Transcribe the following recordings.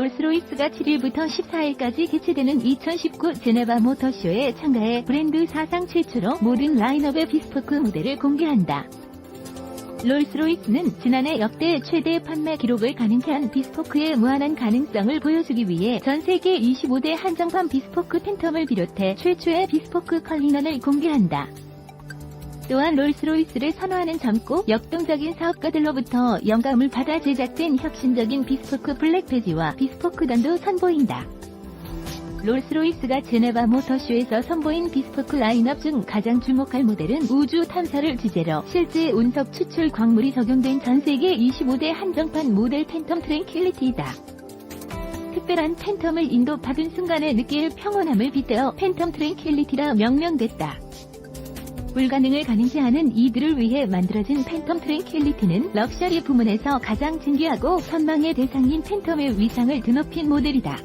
롤스로이스가 7일부터 14일까지 개최되는 2019 제네바 모터쇼에 참가해 브랜드 사상 최초로 모든 라인업의 비스포크 모델을 공개한다. 롤스로이스는 지난해 역대 최대 판매 기록을 가능케 한 비스포크의 무한한 가능성을 보여주기 위해 전 세계 25대 한정판 비스포크 팬텀을 비롯해 최초의 비스포크 컬리넌을 공개한다. 또한 롤스로이스를 선호하는 젊고 역동적인 사업가들로부터 영감을 받아 제작된 혁신적인 비스포크 블랙 베지와 비스포크 단도 선보인다. 롤스로이스가 제네바 모터쇼에서 선보인 비스포크 라인업 중 가장 주목할 모델은 우주 탐사를 주제로 실제 운석 추출 광물이 적용된 전 세계 25대 한정판 모델 팬텀 트랭킬리티이다. 특별한 팬텀을 인도받은 순간에 느낄 평온함을 빗대어 팬텀 트랭킬리티라 명명됐다. 불가능을 가능케 하는 이들을 위해 만들어진 팬텀 트랭킬리티는 럭셔리 부문에서 가장 진귀하고 선망의 대상인 팬텀의 위상을 드높인 모델이다.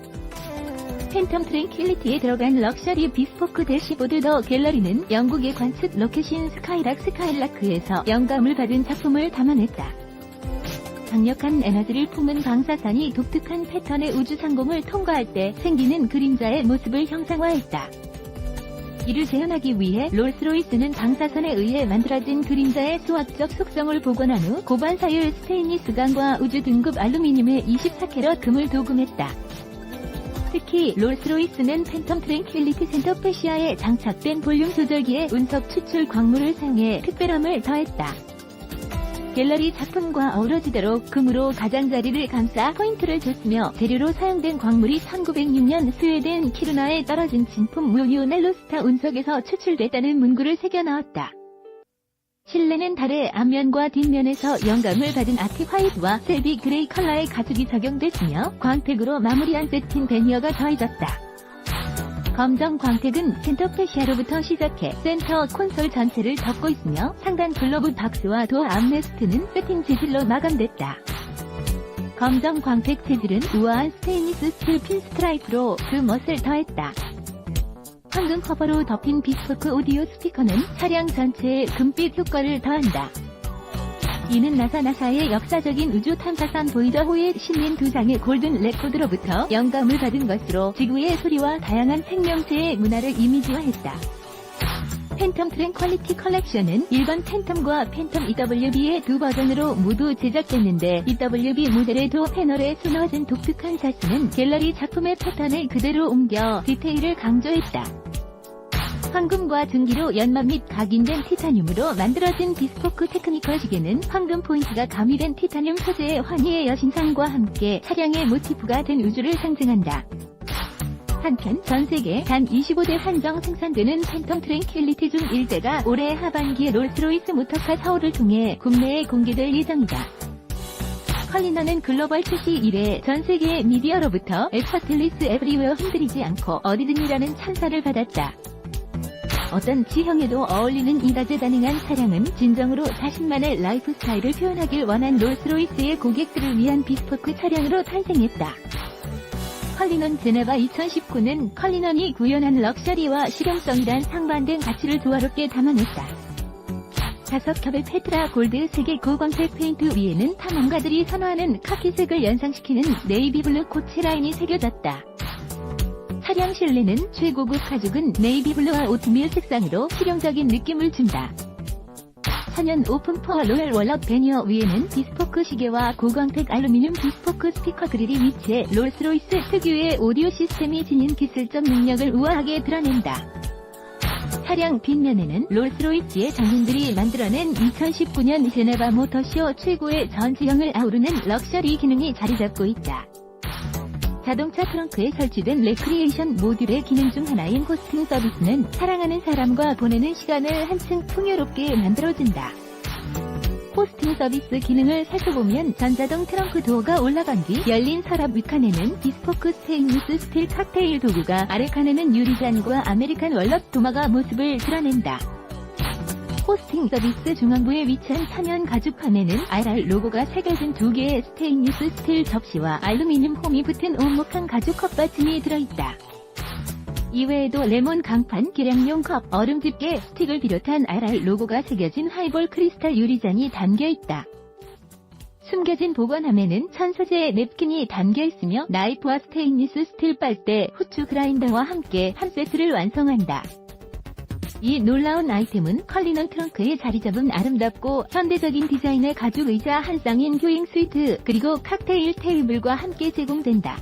팬텀 트랭킬리티에 들어간 럭셔리 비스포크 대시보드 더 갤러리는 영국의 관측 로켓인 스카이락 스카일라크에서 영감을 받은 작품을 담아냈다. 강력한 에너지를 품은 방사선이 독특한 패턴의 우주 상공을 통과할 때 생기는 그림자의 모습을 형상화했다. 이를 재현하기 위해 롤스로이스는 방사선에 의해 만들어진 그림자의 수학적 속성을 복원한 후 고반 사율 스테인리스 강과 우주 등급 알루미늄의 24캐럿 금을 도금했다. 특히 롤스로이스는 팬텀 트랭킬리티 센터 페시아에 장착된 볼륨 조절기의 운석 추출 광물을 사용해 특별함을 더했다. 갤러리 작품과 어우러지도록 금으로 가장자리를 감싸 포인트를 줬으며 재료로 사용된 광물이 1906년 스웨덴 키루나에 떨어진 진품 무유넬로스타 운석에서 추출됐다는 문구를 새겨 넣었다. 실내는 달의 앞면과 뒷면에서 영감을 받은 아티 화이트와 셀비 그레이 컬러의 가죽이 적용됐으며 광택으로 마무리한 세틴 베니어가 더해졌다. 검정 광택은 센터 페시아로부터 시작해 센터 콘솔 전체를 덮고 있으며 상단 글러브 박스와 도어 암레스트는 세팅 재질로 마감됐다. 검정 광택 재질은 우아한 스테인리스 스틸 핀 스트라이프로 그 멋을 더했다. 황금 커버로 덮인 비스포크 오디오 스피커는 차량 전체에 금빛 효과를 더한다. 이는 나사 나사의 역사적인 우주 탐사선 보이더호에 실린 두 장의 골든 레코드로부터 영감을 받은 것으로 지구의 소리와 다양한 생명체의 문화를 이미지화했다. 팬텀 트랭 퀄리티 컬렉션은 일반 팬텀과 팬텀 EWB의 두 버전으로 모두 제작됐는데 EWB 모델의 도 패널에 수놓아진 독특한 자수는 갤러리 작품의 패턴을 그대로 옮겨 디테일을 강조했다. 황금과 증기로 연마 및 각인된 티타늄으로 만들어진 비스포크 테크니컬 시계는 황금 포인트가 가미된 티타늄 소재의 환희의 여신상과 함께 차량의 모티프가 된 우주를 상징한다. 한편 전 세계 단 25대 한정 생산되는 팬텀 트랭킬리티 중 1대가 올해 하반기에 롤스로이스 모터카 서울을 통해 국내에 공개될 예정이다. 컬리너는 글로벌 출시 이래 전 세계의 미디어로부터 에퍼틀리스 에브리웨어 흔들리지 않고 어디든이라는 찬사를 받았다. 어떤 지형에도 어울리는 이다재 가능한 차량은 진정으로 자신만의 라이프 스타일을 표현하길 원한 롤스로이스의 고객들을 위한 비스포크 차량으로 탄생했다. 컬리넌 제네바 2019는 컬리넌이 구현한 럭셔리와 실용성이란 상반 된 가치를 조화롭게 담아냈다. 다섯 겹의 페트라 골드 색의 고광색 페인트 위에는 탐험가들이 선호하는 카키색을 연상시키는 네이비블루 코치 라인이 새겨졌다. 차량 실내는 최고급 가죽은 네이비 블루와 오트밀 색상으로 실용적인 느낌을 준다. 천연 오픈포 로얄 월럭 베니어 위에는 비스포크 시계와 고광택 알루미늄 비스포크 스피커 그릴이 위치해 롤스로이스 특유의 오디오 시스템이 지닌 기술적 능력을 우아하게 드러낸다. 차량 뒷면에는 롤스로이스의 장인들이 만들어낸 2019년 제네바 모터쇼 최고의 전지형을 아우르는 럭셔리 기능이 자리 잡고 있다. 자동차 트렁크에 설치된 레크리에이션 모듈의 기능 중 하나인 호스팅 서비스는 사랑하는 사람과 보내는 시간을 한층 풍요롭게 만들어준다. 호스팅 서비스 기능을 살펴보면 전자동 트렁크 도어가 올라간 뒤 열린 서랍 윗칸에는 비스포크 스테인리스 스틸 칵테일 도구가 아래 칸에는 유리잔과 아메리칸 월럽 도마가 모습을 드러낸다. 호스팅 서비스 중앙부에 위치한 사면 가죽 판에는 RR 로고가 새겨진 두 개의 스테인리스 스틸 접시와 알루미늄 홈이 붙은 오목한 가죽 컵 받침이 들어있다. 이외에도 레몬 강판, 계량용 컵, 얼음 집게, 스틱을 비롯한 RR 로고가 새겨진 하이볼 크리스탈 유리잔이 담겨있다. 숨겨진 보관함에는 천소재의 냅킨이 담겨 있으며 나이프와 스테인리스 스틸 빨대, 후추 그라인더와 함께 한 세트를 완성한다. 이 놀라운 아이템은 컬리넌 트렁크에 자리 잡은 아름답고 현대적인 디자인의 가죽 의자 한 쌍인 교잉 스위트 그리고 칵테일 테이블과 함께 제공된다.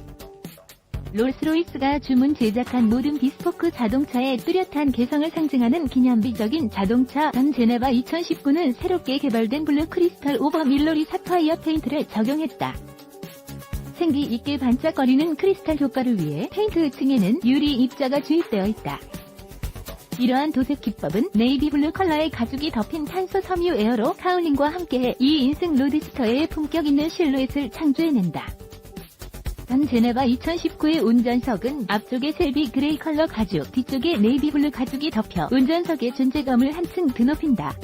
롤스로이스가 주문 제작한 모든 비스포크 자동차의 뚜렷한 개성을 상징하는 기념비적인 자동차 전 제네바 2019는 새롭게 개발된 블루 크리스탈 오버 밀로리 사파이어 페인트를 적용했다. 생기 있게 반짝거리는 크리스탈 효과를 위해 페인트 층에는 유리 입자가 주입되어 있다. 이러한 도색 기법은 네이비 블루 컬러의 가죽이 덮인 탄소 섬유 에어로 카울링과 함께 이 인생 로드스터의 품격 있는 실루엣을 창조해낸다. 전 제네바 2019의 운전석은 앞쪽에 셀비 그레이 컬러 가죽, 뒤쪽에 네이비 블루 가죽이 덮여 운전석의 존재감을 한층 드높인다.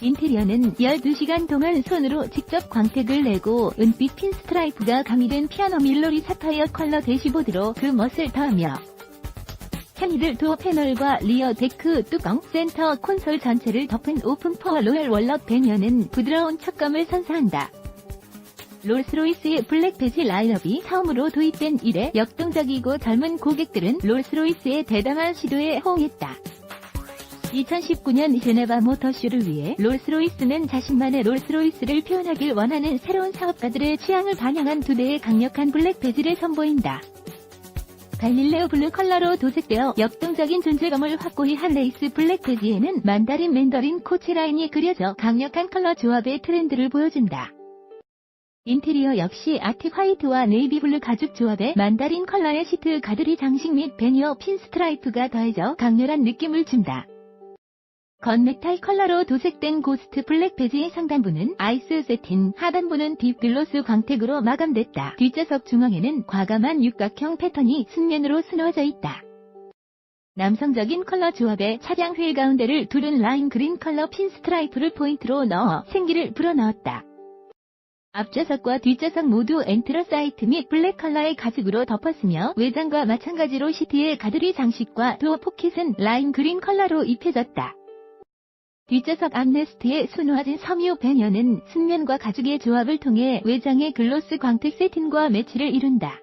인테리어는 12시간 동안 손으로 직접 광택을 내고 은빛 핀 스트라이프가 가미된 피아노 밀로리 사파이어 컬러 대시보드로 그 멋을 더하며 편의들 도어 패널과 리어 데크 뚜껑, 센터 콘솔 전체를 덮은 오픈 포어 로열 월럭 배면은 부드러운 촉감을 선사한다. 롤스로이스의 블랙 베지 라인업이 처음으로 도입된 이래 역동적이고 젊은 고객들은 롤스로이스의 대담한 시도에 호응했다. 2019년 제네바 모터쇼를 위해 롤스로이스는 자신만의 롤스로이스를 표현하길 원하는 새로운 사업가들의 취향을 반영한 두 대의 강력한 블랙 베지를 선보인다. 갈릴레오 블루 컬러로 도색되어 역동적인 존재감을 확고히 한 레이스 블랙 베지에는 만다린 맨더린 코치 라인이 그려져 강력한 컬러 조합의 트렌드를 보여준다. 인테리어 역시 아틱 화이트와 네이비 블루 가죽 조합에 만다린 컬러의 시트 가드리 장식 및 베니어 핀 스트라이프가 더해져 강렬한 느낌을 준다. 건넥타이 컬러로 도색된 고스트 블랙 베지의 상단부는 아이스 세틴, 하단부는 딥 글로스 광택으로 마감됐다. 뒷좌석 중앙에는 과감한 육각형 패턴이 순면으로 스누어져 있다. 남성적인 컬러 조합에 차량 휠 가운데를 두른 라임 그린 컬러 핀 스트라이프를 포인트로 넣어 생기를 불어넣었다. 앞좌석과 뒷좌석 모두 엔트러사이트 및 블랙 컬러의 가죽으로 덮었으며 외장과 마찬가지로 시트의 가드리 장식과 도어 포켓은 라임 그린 컬러로 입혀졌다. 뒷좌석 암레스트의 순화진 섬유 배녀는 순면과 가죽의 조합을 통해 외장의 글로스 광택 세틴과 매치를 이룬다.